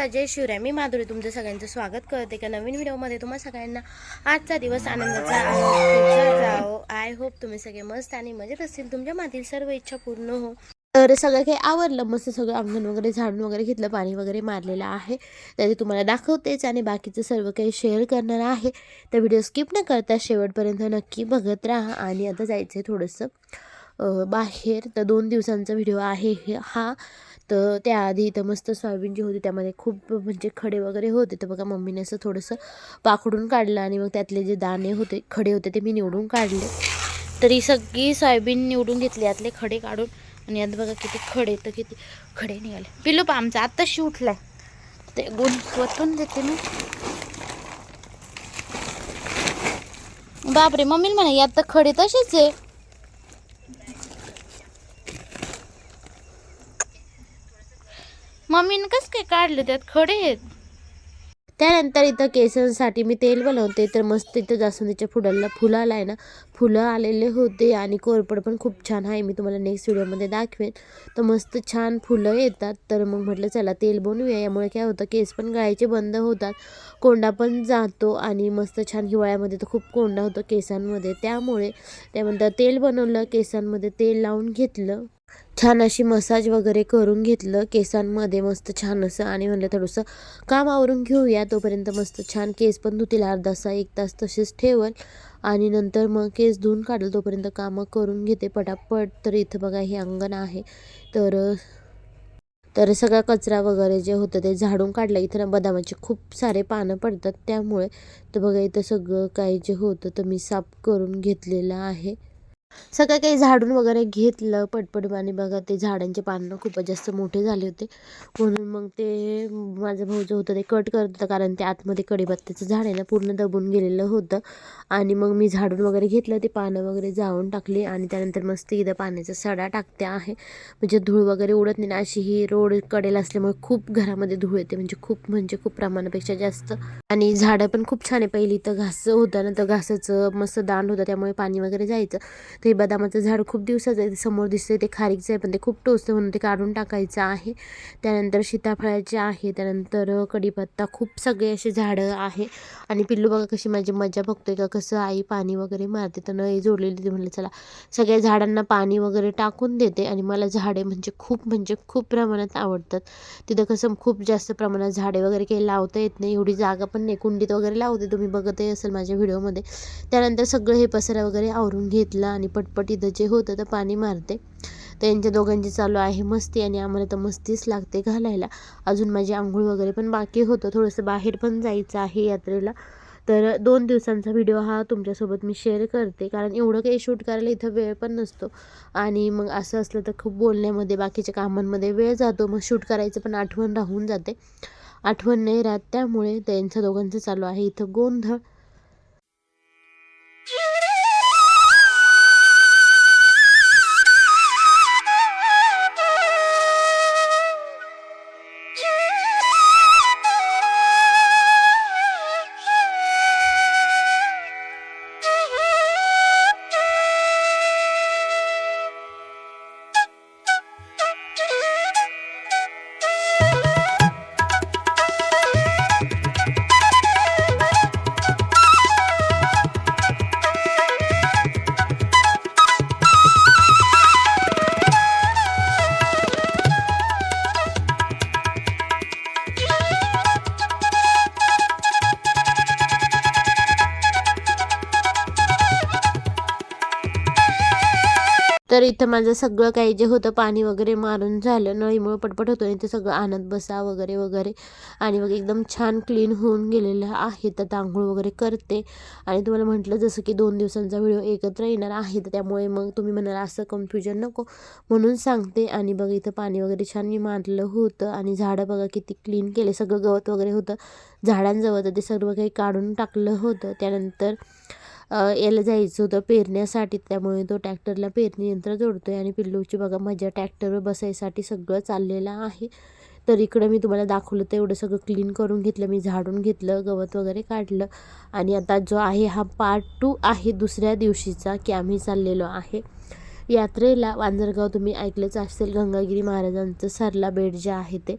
नमस्कार जय शिवराय. मी माधुरी तुमचं सगळ्यांचं स्वागत करते. का नवीन व्हिडिओमध्ये तुम्हा सगळ्यांना आजचा दिवस आनंदाचा आणि आय होप तुम्ही सगळे मस्त आणि मजेत असतील. तुमच्या मातील सर्व इच्छा पूर्ण हो. तर सगळं काही आवडलं. मस्त सगळं अंगण वगैरे झाडून वगैरे घेतलं पाणी वगैरे मारलेलं आहे. तर ते तुम्हाला दाखवतेच आणि बाकीचं सर्व काही शेअर करणार आहे. तर व्हिडिओ स्किप न करता शेवटपर्यंत नक्की बघत राहा. आणि आता जायचं आहे थोडंसं बाहेर. तर दोन दिवसांचा व्हिडिओ आहे हे. हा तर त्याआधी इथं मस्त सोयाबीन जी होती त्यामध्ये खूप म्हणजे खडे वगैरे होते. तर बघा मम्मीने असं थोडंसं पाखडून काढलं आणि मग त्यातले जे दाणे होते खडे होते ते मी निवडून काढले. तरी सगळी सोयाबीन निवडून घेतली यातले खडे काढून. आणि यात बघा किती खडे तर किती खडे निघाले. पिलू पा आमचा आत्ताशी आहे ते गुण वतून देते मी. बापरे मम्मी म्हणा यात तर खडे तसेच आहे. मम्मीनं कसं काय काढलं त्यात खडे आहेत? त्यानंतर इथं केसांसाठी मी तेल बनवते तर मस्त इथं जास्वंदीच्या फुलाला फुलं आहे ना फुलं आलेले होते आणि कोरपड पण खूप छान आहे. मी तुम्हाला नेक्स्ट व्हिडिओमध्ये दाखवेन. तर मस्त छान फुलं येतात. तर मग म्हटलं चला तेल बनवूया. यामुळे काय होतं केस पण गळायचे बंद होतात. कोंडा पण जातो आणि मस्त छान हिवाळ्यामध्ये तर खूप कोंडा होतो केसांमध्ये. त्यामुळे त्यानंतर तेल बनवलं केसांमध्ये तेल लावून घेतलं. छान अशी मसाज वगैरे करून घेतलं केसांमध्ये मस्त छान असं आणि म्हणलं थोडंसं काम आवरून घेऊया. तोपर्यंत मस्त छान केस पण धुतील अर्धा सा एक तास तसेच ठेवल आणि नंतर मग केस धुवून काढलं. तोपर्यंत कामं करून घेते पटापट. तर इथं बघा हे अंगण आहे. तर तर सगळा कचरा वगैरे जे होतं ते झाडून काढलं. इथं ना बदामाचे खूप सारे पानं पडतात त्यामुळे. तर बघा इथं सगळं काही जे होतं तर मी साफ करून घेतलेलं आहे. सगळं काही झाडून वगैरे घेतलं पटपट आणि बघा ते झाडांचे पानं खूपच जास्त मोठे झाले होते. म्हणून मग ते माझं भाऊ जो होतं ते कट करत होतं. कारण ते आतमध्ये कडीपत्त्याचं झाड आहे ना पूर्ण दबून गेलेलं होतं. आणि मग मी झाडून वगैरे घेतलं ते पानं वगैरे जाळून टाकली. आणि त्यानंतर मस्त इथं पाण्याचा सडा टाकते आहे. म्हणजे धूळ वगैरे उडत नाही. ना अशी ही रोड कडेला असल्यामुळे खूप घरामध्ये धूळ येते. म्हणजे खूप म्हणजे खूप प्रमाणापेक्षा जास्त. आणि झाडं पण खूप छान आहे. पहिली इथं घास होतं ना तर घासाचं मस्त दांड होतं. त्यामुळे पाणी वगैरे जायचं. तर हे बदामाचं झाड खूप दिवसाचं आहे समोर दिसतंय ते खारीकचं आहे पण ते खूप टोचतं म्हणून ते काढून टाकायचं आहे. त्यानंतर सीताफळाचे आहे त्यानंतर कढीपत्ता खूप सगळे असे झाडं आहे. आणि पिल्लू बघा कशी माझी मजा बघतोय का कसं आई पाणी वगैरे मारते तर नळी जोडलेली ती म्हणलं चला सगळ्या झाडांना पाणी वगैरे टाकून देते आणि मला झाडे म्हणजे खूप म्हणजे खूप प्रमाणात आवडतात. तिथं कसं खूप जास्त प्रमाणात झाडे वगैरे काही लावता येत नाही एवढी जागा पण नाही. कुंडीत वगैरे लावते तुम्ही बघतही असेल माझ्या व्हिडिओमध्ये. त्यानंतर सगळं हे पसरा वगैरे आवरून घेतलं आणि पटपट इथं जे होतं तर पाणी मारते. तर यांच्या दोघांची चालू आहे मस्ती आणि आम्हाला तर मस्तीच लागते घालायला. अजून माझी आंघोळ वगैरे पण बाकी होतं. थोडंसं बाहेर पण जायचं आहे यात्रेला. तर दोन दिवसांचा व्हिडिओ हा तुमच्यासोबत मी शेअर करते. कारण एवढं काही शूट करायला इथं वेळ पण नसतो. आणि मग असं असलं तर खूप बोलण्यामध्ये बाकीच्या कामांमध्ये वेळ जातो. मग शूट करायचं पण आठवण राहून जाते. आठवण नाही राहत त्यामुळे त्यांचं दोघांचं चालू आहे इथं गोंधळ. तर इथं माझं सगळं काही जे होतं पाणी वगैरे मारून झालं नळीमुळे पटपट होतं आणि ते सगळं आणत बसा वगैरे वगैरे. आणि मग एकदम छान क्लीन होऊन गेलेलं आहे. तर आंघोळ वगैरे करते. आणि तुम्हाला म्हटलं जसं की दोन दिवसांचा व्हिडिओ एकत्र येणार आहे तर त्यामुळे मग तुम्ही म्हणाल असं कन्फ्युजन नको. म्हणून सांगते. आणि बघ इथं पाणी वगैरे छान मी मारलं होतं. आणि झाडं बघा किती क्लीन केले. सगळं गवत वगैरे होतं. झाडांजवळ तर ते सर्व काही काढून टाकलं होतं. त्यानंतर याला जायचं होतं पेरण्यासाठी. त्यामुळे तो ट्रॅक्टरला पेरणी यंत्र जोडतो आहे आणि पिल्लूची बघा मजा ट्रॅक्टरवर बसायसाठी सगळं चाललेलं आहे. तर इकडं मी तुम्हाला दाखवलं तेवढं एवढं सगळं क्लीन करून घेतलं मी झाडून घेतलं गवत वगैरे काढलं. आणि आता जो आहे हा पार्ट टू आहे दुसऱ्या दिवशीचा की आम्ही चाललेलो आहे. यात्रेला वांजरगाव तुम्ही ऐकलंच असेल गंगागिरी महाराजांचं सरला बेट जे आहे ते.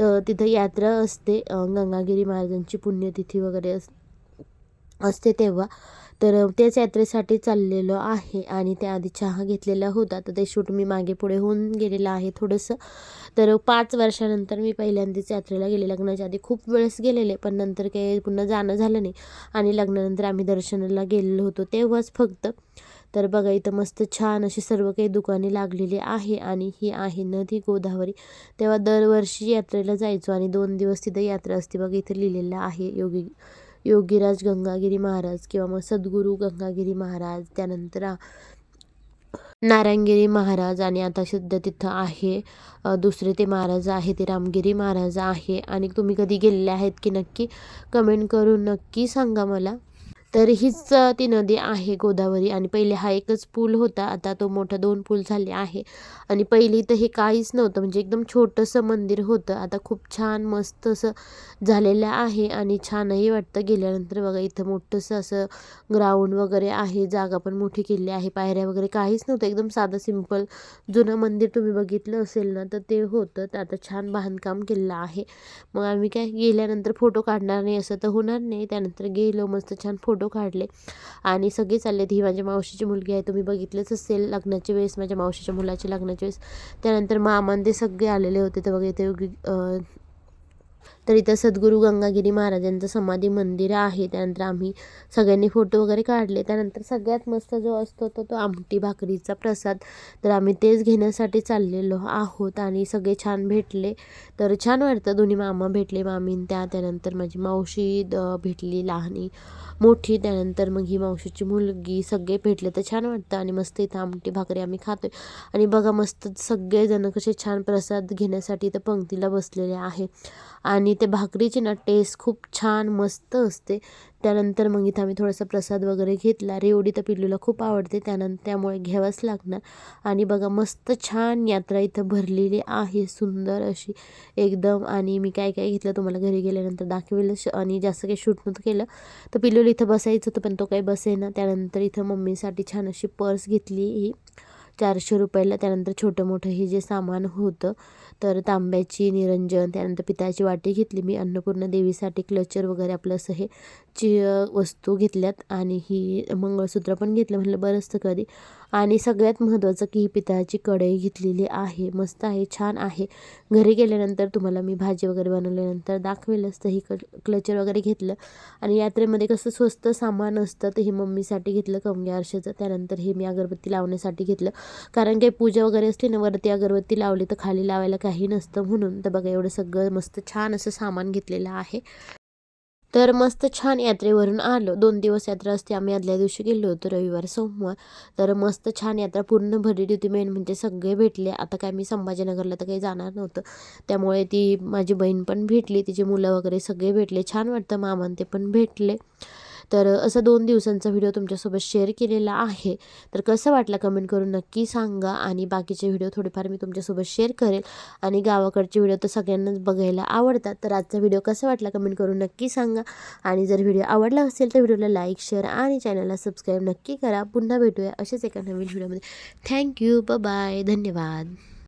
तर तिथं यात्रा असते. गंगागिरी महाराजांची पुण्यतिथी वगैरे अस असते तेव्हा. तर त्याच यात्रेसाठी चाललेलो आहे आणि त्याआधी चहा घेतलेला होता. तर ते शूट मी मागे पुढे होऊन गेलेलं आहे थोडंसं. तर पाच वर्षानंतर मी पहिल्यांदाच यात्रेला गेले. लग्नाच्या आधी खूप वेळेस गेलेले पण नंतर काही पुन्हा जाणं झालं नाही. आणि लग्नानंतर आम्ही दर्शनाला गेलेलो होतो तेव्हाच फक्त. तर बघा इथं मस्त छान अशी सर्व काही दुकाने लागलेली आहे आणि ही आहे नदी गोदावरी. तेव्हा दरवर्षी यात्रेला जायचो आणि दोन दिवस तिथं यात्रा असते बघा इथं लिहिलेलं आहे योगी योगीराज गंगागिरी महाराज किंवा मग सद्गुरू गंगागिरी महाराज त्यानंतर नारायणगिरी महाराज आणि आता सध्या तिथं आहे. दुसरे ते महाराज आहे ते रामगिरी महाराज आहे. आणि तुम्ही कधी गेलेले आहेत की नक्की? कमेंट करून नक्की सांगा मला. तर हीच ती नदी आहे गोदावरी आणि पहिले हा एकच पूल होता. आता तो मोठा दोन पूल झाले आहे. आणि पहिली तर हे काहीच नव्हतं. म्हणजे एकदम छोटंसं मंदिर होतं. आता खूप छान मस्त असं झालेलं आहे आणि छानही वाटतं. गेल्यानंतर बघा इथं मोठंसं असं ग्राउंड वगैरे आहे. जागा पण मोठी केली आहे. पायऱ्या वगैरे काहीच नव्हतं. एकदम साधं सिंपल जुनं मंदिर तुम्ही बघितलं असेल ना तर ते होतं. तर आता छान बांधकाम केलेलं आहे. मग आम्ही काय गेल्यानंतर फोटो काढणार नाही असं तर होणार नाही. त्यानंतर गेलो मस्त छान फोटो काढले. आणि सगळे चालले ही माझ्या मावशीची मुलगी आहे तुम्ही बघितलंच असेल लग्नाच्या वेळेस माझ्या मावशीच्या मुलाची लग्नाच्या वेळेस. त्यानंतर मामांदे सगळे आलेले होते तर बघा इथे तर इथं सद्गुरू गंगागिरी महाराजांचं समाधी मंदिर आहे. त्यानंतर आम्ही सगळ्यांनी फोटो वगैरे काढले. त्यानंतर सगळ्यात मस्त जो असतो तो तो आमटी भाकरीचा प्रसाद. तर आम्ही तेच घेण्यासाठी चाललेलो आहोत आणि सगळे छान भेटले. तर छान वाटतं दोन्ही मामा भेटले मामीन त्या. त्यानंतर माझी मावशी द- भेटली लहानी मोठी. त्यानंतर मग ही मावशीची मुलगी सगळे भेटले तर छान वाटतं आणि मस्त इथं आमटी भाकरी आम्ही खातोय. आणि बघा मस्त सगळेजण कसे छान प्रसाद घेण्यासाठी इथं पंक्तीला बसलेले आहे. आणि ते भाकरीची ना टेस्ट खूप छान मस्त असते. त्यानंतर मग इथं आम्ही थोडासा प्रसाद वगैरे घेतला. रेवडी तर पिल्लूला खूप आवडते. त्यानंतर त्यामुळे घ्यावंच लागणार. आणि बघा मस्त छान यात्रा इथं भरलेली आहे. सुंदर अशी एकदम. आणि मी काय काय घेतलं तुम्हाला घरी गेल्यानंतर दाखवेल. श- आणि जास्त काही शूट नव्हतं केलं. तर पिल्लूला इथं बसायचं होतं पण तो काही बसेना त्यानंतर इथं मम्मीसाठी छान अशी पर्स घेतली ही. चारशे रुपयाला. त्यानंतर छोटं मोठं हे जे सामान होतं तर तांब्याची निरंजन त्यानंतर पितळाची वाटी घेतली मी अन्नपूर्णा देवीसाठी क्लचर वगैरे आपलं असं हे ची वस्तू घेतल्यात आणि ही मंगळसूत्र पण घेतलं म्हटलं बरंच कधी. आणि सगळ्यात महत्त्वाचं की ही पितळाची कढई घेतलेली आहे मस्त आहे छान आहे. घरी गेल्यानंतर तुम्हाला मी भाजी वगैरे बनवल्यानंतर दाखवेलच तर ही क क्लचर वगैरे घेतलं. आणि यात्रेमध्ये कसं स्वस्त सामान असतं तर हे मम्मीसाठी घेतलं कमगे आरशाचं. त्यानंतर हे मी अगरबत्ती लावण्यासाठी घेतलं. कारण काही पूजा वगैरे असली ना वरती अगरबत्ती लावली तर खाली लावायला काही नसतं म्हणून. तर बघा एवढं सगळं मस्त छान असं सामान घेतलेलं आहे. तर मस्त छान यात्रेवरून आलो. दोन दिवस यात्रा असते. आम्ही आदल्या दिवशी गेलो होतो रविवार सोमवार. तर मस्त छान यात्रा पूर्ण भरलेली होती. मेन म्हणजे सगळे भेटले. आता काय मी संभाजीनगरला तर काही जाणार नव्हतं. त्यामुळे ती माझी बहीण पण भेटली. तिची मुलं वगैरे सगळे भेटले. छान वाटतं. मामान ते पण भेटले. तर असं दोन दिवसांचा व्हिडिओ तुमच्यासोबत शेअर केलेला आहे. तर कसं वाटलं कमेंट करून नक्की सांगा आणि बाकीचे व्हिडिओ थोडेफार मी तुमच्यासोबत शेअर करेल. आणि गावाकडचे व्हिडिओ तर सगळ्यांनाच बघायला आवडतात. तर आजचा व्हिडिओ कसा वाटला कमेंट करून नक्की सांगा. आणि जर व्हिडिओ आवडला असेल तर व्हिडिओला लाईक शेअर आणि चॅनलला सबस्क्राईब नक्की करा. पुन्हा भेटूया असेच एका नवीन व्हिडिओमध्ये. थँक्यू ब बाय धन्यवाद.